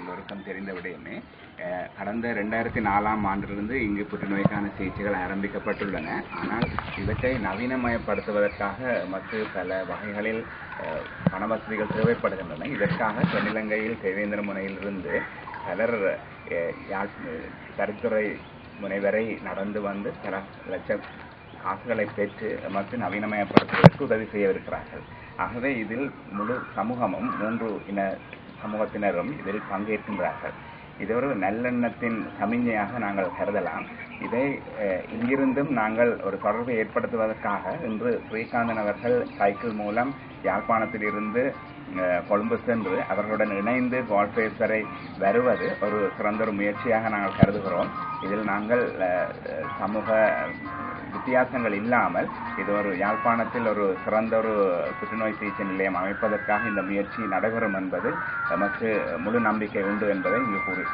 எல்லோருக்கும் தெரிந்த விடயமே கடந்த ரெண்டாயிரத்தி நாலாம் ஆண்டிலிருந்து இங்கு புற்றுநோய்க்கான சிகிச்சைகள் ஆரம்பிக்கப்பட்டுள்ளன. ஆனால் இவற்றை நவீனமயப்படுத்துவதற்காக மற்ற பல வகைகளில் அஹ், பண வசதிகள் தேவைப்படுகின்றன. இதற்காக தென்னிலங்கையில் தேவேந்திர முனையிலிருந்து பலர் தரித்துறை யாழ் கருத்துறை முனை வரை நடந்து வந்து பல லட்சம் காசுகளை பெற்று மற்ற நவீனமயப்படுத்துவதற்கு உதவி செய்யவிருக்கிறார்கள். ஆகவே இதில் முழு சமூகமும் மூன்று இன சமூகத்தினரும் இதில் பங்கேற்கின்றார்கள். இது ஒரு நல்லெண்ணத்தின் சமிஞ்சையாக நாங்கள் கருதலாம். இதை இங்கிருந்தும் நாங்கள் ஒரு தொடர்பை ஏற்படுத்துவதற்காக இன்று ஸ்ரீகாந்தன் அவர்கள் சைக்கிள் மூலம் யாழ்ப்பாணத்தில் இருந்து கொழும்பு சென்று அவர்களுடன் இணைந்து கோல்ஃபேஸ் வரை வருவது ஒரு சிறந்த ஒரு முயற்சியாக நாங்கள் கருதுகிறோம். இதில் நாங்கள் சமூக வித்தியாசங்கள் இல்லாமல் இது ஒரு யாழ்ப்பாணத்தில் ஒரு சிறந்த ஒரு புற்றுநோய் சிகிச்சை நிலையம் அமைப்பதற்காக இந்த முயற்சி நடைபெறும் என்பது நமக்கு முழு நம்பிக்கை உண்டு என்பதை இங்கு கூறி